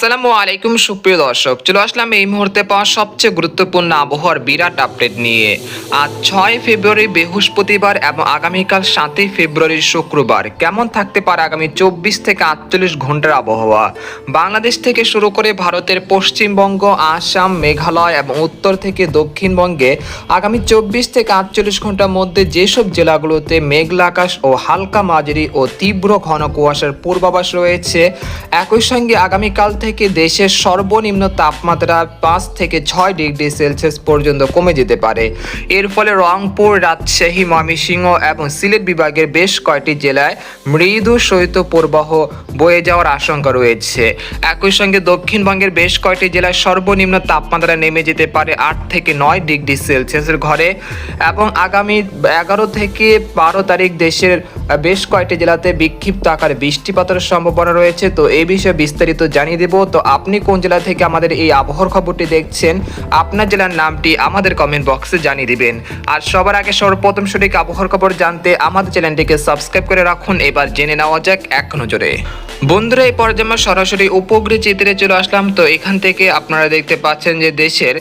আসসালামু আলাইকুম, সুপ্রিয় দর্শক। চলে আসলাম এই মুহূর্তে পাওয়া সবচেয়ে গুরুত্বপূর্ণ আবহাওয়ার বিরাট আপডেট নিয়ে। আজ ছয় ফেব্রুয়ারি, বৃহস্পতিবার এবং আগামীকাল সাতই ফেব্রুয়ারি, শুক্রবার। কেমন থাকতে পারে আগামী চব্বিশ থেকে আটচল্লিশ ঘণ্টার আবহাওয়া? বাংলাদেশ থেকে শুরু করে ভারতের পশ্চিমবঙ্গ, আসাম, মেঘালয় এবং উত্তর থেকে দক্ষিণবঙ্গে আগামী চব্বিশ থেকে আটচল্লিশ ঘণ্টার মধ্যে যেসব জেলাগুলোতে মেঘলা আকাশ ও হালকা মাঝারি ও তীব্র ঘন কুয়াশার পূর্বাভাস রয়েছে, একই সঙ্গে আগামীকাল থেকে দেশের সর্বনিম্ন তাপমাত্রা পাঁচ থেকে ছয় ডিগ্রি সেলসিয়াস পর্যন্ত কমে যেতে পারে। এর ফলে রংপুর, রাজশাহী, ময়মনসিংহ এবং সিলেট বিভাগের বেশ কয়েকটি জেলায় মৃদু শৈত্যপ্রবাহ বয়ে যাওয়ার আশঙ্কা রয়েছে। একই সঙ্গে দক্ষিণবঙ্গের বেশ কয়েকটি জেলায় সর্বনিম্ন তাপমাত্রা নেমে যেতে পারে আট থেকে নয় ডিগ্রি সেলসিয়াসের ঘরে এবং আগামী এগারো থেকে বারো তারিখ দেশের বেশ কয়েকটি জেলাতে বিক্ষিপ্ত আকারে বৃষ্টিপাতের সম্ভাবনা রয়েছে। তো এই বিষয়ে বিস্তারিত জানিয়ে দেব। তো আপনি কোন জেলা থেকে আমাদের এই আবহাওয়ার খবরটি দেখছেন? আপনার জেলার নামটি আমাদের কমেন্ট বক্সে জানিয়ে দিবেন। আর সবার আগে সর্বপ্রথম সঠিক আবহাওয়ার খবর জানতে আমাদের চ্যানেলটিকে সাবস্ক্রাইব করে রাখুন। এবার জেনে নেওয়া যাক এক নজরে। বন্ধুরা, এই পর্যায়ে আমরা সরাসরি উপগ্রহ চিত্রে চলে আসলাম। তো এখান থেকে আপনারা দেখতে পাচ্ছেন যে দেশের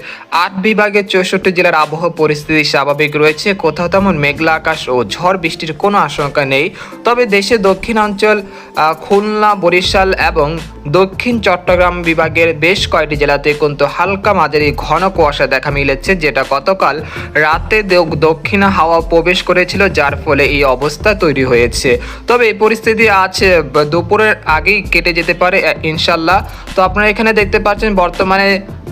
আট বিভাগের চৌষট্টি জেলার আবহাওয়া পরিস্থিতি স্বাভাবিক রয়েছে। কোথাও তেমন মেঘলা আকাশ ও ঝড় বৃষ্টির কোনো আশঙ্কা নেই। তবে দেশে দক্ষিণাঞ্চল খুলনা, বরিশাল এবং দক্ষিণ চট্টগ্রাম বিভাগের বেশ কয়েকটি জেলাতে কিন্তু হালকা মাঝারি ঘন কুয়াশা দেখা মিলেছে, যেটা গতকাল রাতে দক্ষিণা হাওয়া প্রবেশ করেছিল, যার ফলে এই অবস্থা তৈরি হয়েছে। তবে এই পরিস্থিতি আজ দুপুরের আগেই কেটে যেতে পারে ইনশাল্লাহ। তো আপনারা এখানে দেখতে পাচ্ছেন, বর্তমানে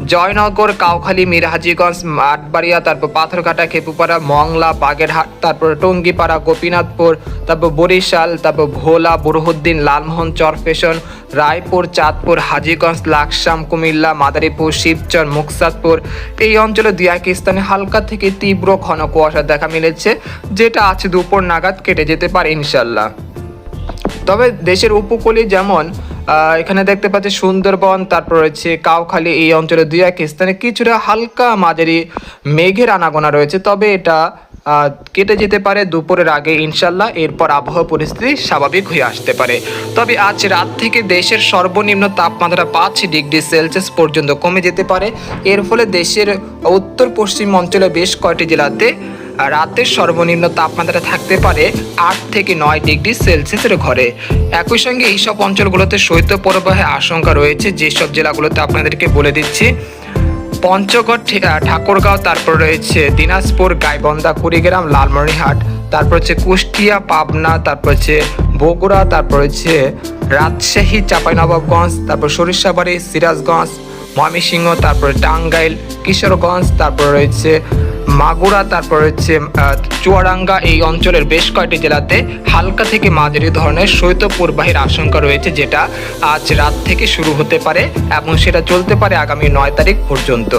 জয়নগর, কাউখালী, মিরহাজিগঞ্জ, মাঠবাড়িয়া, তারপর পাথরঘাটা, খেপুপাড়া, মংলা, বাগেরহাট, তারপর টঙ্গিপাড়া, গোপীনাথপুর, তারপর বরিশাল, তারপর ভোলা, বুরহুদ্দিন, লালমোহন, চরফেশন, রায়পুর, চাঁদপুর, হাজিগঞ্জ, লাকসাম, কুমিল্লা, মাদারীপুর, শিবচর, মুকসাদপুর। এই অঞ্চলে দু এক স্থানে হালকা থেকে তীব্র ঘন কুয়াশা দেখা মিলেছে, যেটা আজ দুপুর নাগাদ কেটে যেতে পারে ইনশাল্লাহ। তবে দেশের উপকূলে যেমন এখানে দেখতে পাচ্ছি সুন্দরবন, তারপর রয়েছে কাউখালী, এই অঞ্চলে দুই এক স্থানে কিছুটা হালকা মাঝারি মেঘের আনাগোনা রয়েছে। তবে এটা কেটে যেতে পারে, দুপুরের আগে ইনশাল্লাহ, এরপর আবহাওয়া পরিস্থিতি স্বাভাবিক হয়ে আসতে পারে। তবে আজ রাত থেকে দেশের সর্বনিম্ন তাপমাত্রা পাঁচ ডিগ্রি সেলসিয়াস পর্যন্ত কমে যেতে পারে। এর ফলে দেশের উত্তর পশ্চিম অঞ্চলে বেশ কয়েকটি জেলাতে রাতের সর্বনিম্ন তাপমাত্রা থাকতে পারে আট থেকে নয় ডিগ্রি সেলসিয়াসের ঘরে। একই সঙ্গে এইসব অঞ্চলগুলোতে শৈত্য প্রবাহের আশঙ্কা রয়েছে। যেসব জেলাগুলোতে আপনাদেরকে বলে দিচ্ছি, পঞ্চগড় ঠাকুরগাঁও, তারপর রয়েছে দিনাজপুর, গাইবন্ধা, কুড়িগ্রাম, লালমনিরহাট, তারপর হচ্ছে কুষ্টিয়া, পাবনা, তারপর হচ্ছে বগুড়া, তারপর হচ্ছে রাজশাহী, চাঁপাইনবাবগঞ্জ, তারপর সরিষাবাড়ি, সিরাজগঞ্জ, ময়মনসিংহ, তারপরে টাঙ্গাইল, কিশোরগঞ্জ, তারপর রয়েছে মাগুরা, তারপর হচ্ছে চুয়াডাঙ্গা এই অঞ্চলের বেশ কয়েকটি জেলাতে হালকা থেকে মাঝারি ধরনের শৈত্যপ্রবাহের আশঙ্কা রয়েছে, যেটা আজ রাত থেকে শুরু হতে পারে এবং সেটা চলতে পারে আগামী নয় তারিখ পর্যন্ত।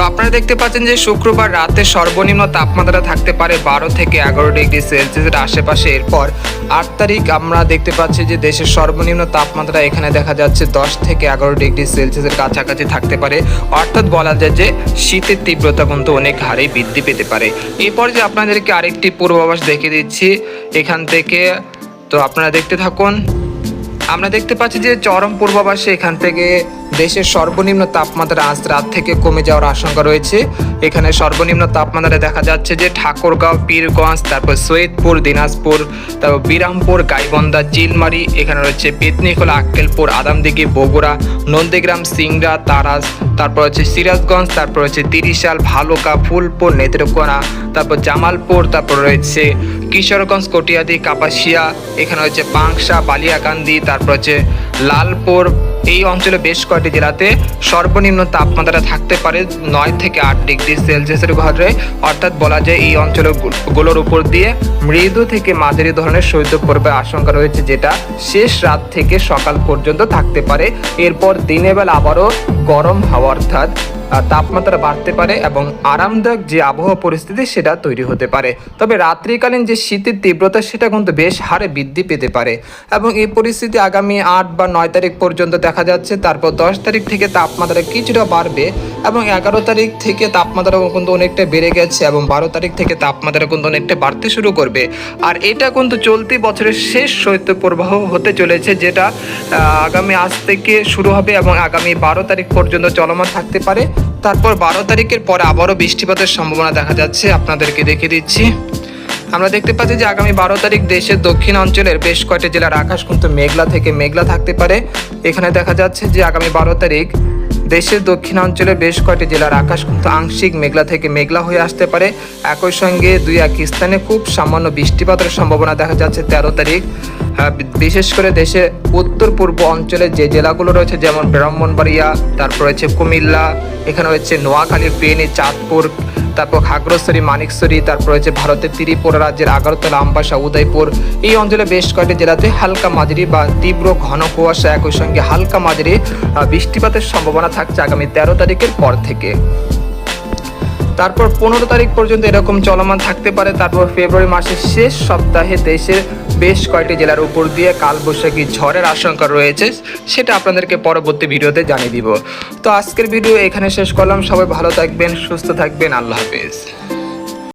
তো আপনারা দেখতে পাচ্ছেন যে শুক্রবার রাতে সর্বনিম্ন তাপমাত্রা থাকতে পারে বারো থেকে এগারো ডিগ্রি সেলসিয়াসের আশেপাশে। এরপর আট তারিখ আমরা দেখতে পাচ্ছি যে দেশের সর্বনিম্ন তাপমাত্রা এখানে দেখা যাচ্ছে দশ থেকে এগারো ডিগ্রি সেলসিয়াসের কাছাকাছি থাকতে পারে। অর্থাৎ বলা যায় যে শীতের তীব্রতা কিন্তু অনেক হারে বৃদ্ধি পেতে পারে। এরপর যে আপনাদেরকে আরেকটি পূর্বাভাস দেখে দিচ্ছি এখান থেকে। তো আপনারা দেখতে থাকুন। আমরা দেখতে পাচ্ছি যে চরম পূর্বাভাসে এখান থেকে দেশের সর্বনিম্ন তাপমাত্রা আজ রাত থেকে কমে যাওয়ার আশঙ্কা রয়েছে। এখানে সর্বনিম্ন তাপমাত্রা দেখা যাচ্ছে যে ঠাকুরগাঁও, পীরগঞ্জ, তারপর সৈয়দপুর, দিনাজপুর, তারপর বিরামপুর, গাইবন্ধা, চিলমারি, এখানে রয়েছে পেতনিখোলা, আক্কেলপুর, আদামদিঘি, বগুড়া, নন্দীগ্রাম, সিংড়া, তারাস, তারপর হচ্ছে সিরাজগঞ্জ, তারপর হচ্ছে তিরিশাল, ভালুকা, ফুলপুর, নেত্রকোনা, তারপর জামালপুর, তারপর রয়েছে কিশোরগঞ্জ, কটিয়াদি, কাপাসিয়া, এখানে হচ্ছে পাংশা বালিয়াকান্দি, তারপর হচ্ছে লালপুর। এই অঞ্চলে বেশ কয়েকটি জেলাতে সর্বনিম্ন তাপমাত্রা থাকতে পারে নয় থেকে আট ডিগ্রি সেলসিয়াসের ঘরে। অর্থাৎ বলা যায় এই অঞ্চলগুলোর উপর দিয়ে মৃদু থেকে মাঝারি ধরনের শৈত্য পড়বে আশঙ্কা রয়েছে, যেটা শেষ রাত থেকে সকাল পর্যন্ত থাকতে পারে। এরপর দিনের বেলা আবারও গরম হাওয়া, অর্থাৎ তাপমাত্রা বাড়তে পারে এবং আরামদায়ক যে আবহাওয়া পরিস্থিতি, সেটা তৈরি হতে পারে। তবে রাত্রিকালীন যে শীতের তীব্রতা, সেটা কিন্তু বেশ হারে বৃদ্ধি পেতে পারে। এবং এই পরিস্থিতি আগামী আট বা নয় তারিখ পর্যন্ত দেখা যাচ্ছে। তারপর দশ তারিখ থেকে তাপমাত্রা কিছুটা বাড়বে। এবং এগারো তারিখ থেকে তাপমাত্রা কিন্তু অনেকটা বেড়ে গেছে এবং বারো তারিখ থেকে তাপমাত্রা কিন্তু অনেকটা বাড়তে শুরু করবে। আর এটা কিন্তু চলতি বছরের শেষ শৈত্যপ্রবাহ হতে চলেছে যেটা আগামী আজ থেকে শুরু হবে এবং আগামী বারো তারিখ পর্যন্ত চলমান থাকতে পারে। তারপর বারো তারিখের পরে আবারও বৃষ্টিপাতের সম্ভাবনা দেখা যাচ্ছে। আপনাদেরকে দেখে দিচ্ছি। আমরা দেখতে পাচ্ছি যে আগামী বারো তারিখ দেশের দক্ষিণ অঞ্চলের বেশ কয়েকটি জেলার আকাশ কিন্তু মেঘলা থেকে মেঘলা থাকতে পারে। এখানে দেখা যাচ্ছে যে আগামী বারো তারিখ দেশের দক্ষিণাঞ্চলে বেশ কয়েকটি জেলার আকাশ কিন্তু আংশিক মেঘলা থেকে মেঘলা হয়ে আসতে পারে। একই সঙ্গে দুই এক স্থানে খুব সামান্য বৃষ্টিপাতের সম্ভাবনা দেখা যাচ্ছে তেরো তারিখ। আহ, বিশেষ করে দেশে উত্তর পূর্ব অঞ্চলে যে জেলাগুলো রয়েছে যেমন ব্রাহ্মণবাড়িয়া তারপর রয়েছে কুমিল্লা এখানে রয়েছে নোয়াখালী ফেনী চাঁদপুর তারপর খাগড়াছড়ি মানিকশ্বরী তারপর রয়েছে ভারতের ত্রিপুরা রাজ্যের আগরতলা, আম্বাসা, উদয়পুর। এই অঞ্চলে বেশ কয়েকটি জেলাতে হালকা মাঝারি বা তীব্র ঘন কুয়াশা একই সঙ্গে হালকা মাঝারি বৃষ্টিপাতের সম্ভাবনা থাকছে আগামী তেরো তারিখের পর থেকে। তারপর পনেরো তারিখ পর্যন্ত এরকম চলমান থাকতে পারে। তারপর ফেব্রুয়ারি মাসের শেষ সপ্তাহে দেশের বেশ কয়েকটি জেলার উপর দিয়ে কালবৈশাখী ঝড়ের আশঙ্কা রয়েছে, সেটা আপনাদেরকে পরবর্তী ভিডিওতে জানিয়ে দিব। তো আজকের ভিডিও এখানে শেষ করলাম। সবাই ভালো থাকবেন, সুস্থ থাকবেন। আল্লাহ হাফেজ।